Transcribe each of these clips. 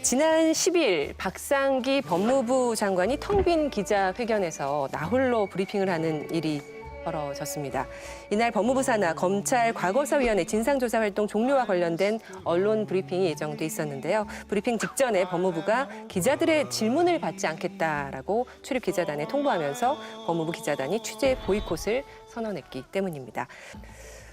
지난 10일 박상기 법무부 장관이 텅 빈 기자회견에서 나홀로 브리핑을 하는 일이 벌어졌습니다. 이날 법무부 산하 검찰 과거사위원회 진상조사 활동 종료와 관련된 언론 브리핑이 예정돼 있었는데요. 브리핑 직전에 법무부가 기자들의 질문을 받지 않겠다라고 출입 기자단에 통보하면서 법무부 기자단이 취재 보이콧을 선언했기 때문입니다.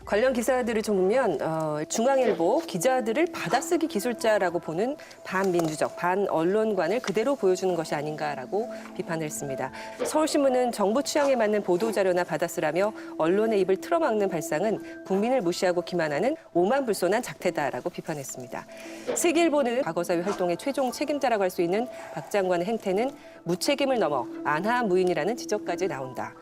관련 기사들을 좀 보면 어, 중앙일보 기자들을 받아쓰기 기술자라고 보는 반민주적 반언론관을 그대로 보여주는 것이 아닌가라고 비판을 했습니다. 서울신문은 정부 취향에 맞는 보도자료나 받아쓰라며 언론의 입을 틀어막는 발상은 국민을 무시하고 기만하는 오만불손한 작태다라고 비판했습니다. 세계일보는 과거사위 활동의 최종 책임자라고 할 수 있는 박 장관의 행태는 무책임을 넘어 안하무인이라는 지적까지 나온다.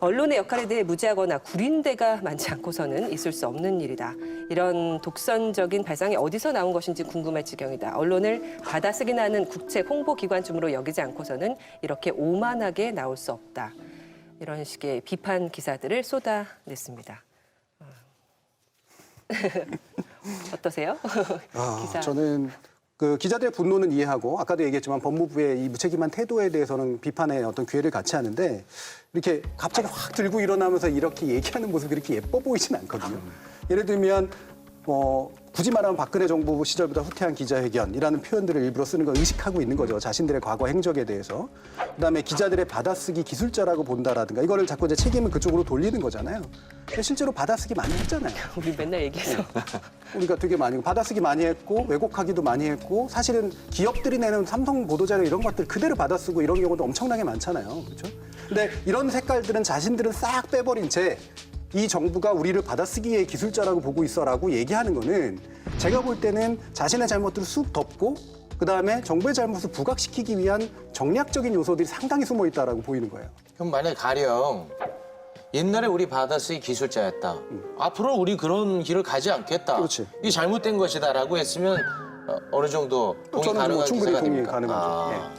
언론의 역할에 대해 무지하거나 구린데가 많지 않고서는 있을 수 없는 일이다. 이런 독선적인 발상이 어디서 나온 것인지 궁금할 지경이다. 언론을 받아쓰기나 하는 국책 홍보기관쯤으로 여기지 않고서는 이렇게 오만하게 나올 수 없다. 이런 식의 비판 기사들을 쏟아냈습니다. 어. 어떠세요? 아, 기사. 저는 그 기자들의 분노는 이해하고 아까도 얘기했지만 법무부의 이 무책임한 태도에 대해서는 비판의 어떤 기회를 같이 하는데 이렇게 갑자기 확 들고 일어나면서 이렇게 얘기하는 모습이 그렇게 예뻐 보이진 않거든요. 예를 들면 뭐 굳이 말하면 박근혜 정부 시절보다 후퇴한 기자회견이라는 표현들을 일부러 쓰는 걸 의식하고 있는 거죠. 자신들의 과거 행적에 대해서. 그다음에 기자들의 받아쓰기 기술자라고 본다라든가 이거를 자꾸 이제 책임을 그쪽으로 돌리는 거잖아요. 근데 실제로 받아쓰기 많이 했잖아요. 우리 맨날 얘기해서 우리가 되게 많이 받아쓰기 많이 했고 왜곡하기도 많이 했고 사실은 기업들이 내는 삼성 보도자료 이런 것들 그대로 받아쓰고 이런 경우도 엄청나게 많잖아요. 그렇죠? 근데 이런 색깔들은 자신들은 싹 빼버린 채 이 정부가 우리를 받아쓰기의 기술자라고 보고 있어라고 얘기하는 거는 제가 볼 때는 자신의 잘못들을 쑥 덮고 그다음에 정부의 잘못을 부각시키기 위한 정략적인 요소들이 상당히 숨어 있다라고 보이는 거예요. 그럼 만약 가령 옛날에 우리 받아쓰기 기술자였다. 앞으로 우리 그런 길을 가지 않겠다. 그렇지. 이게 잘못된 것이다라고 했으면 어, 어느 정도 동의 뭐 가능한 충분히 기사가 됩니까? 가능하죠. 아. 예.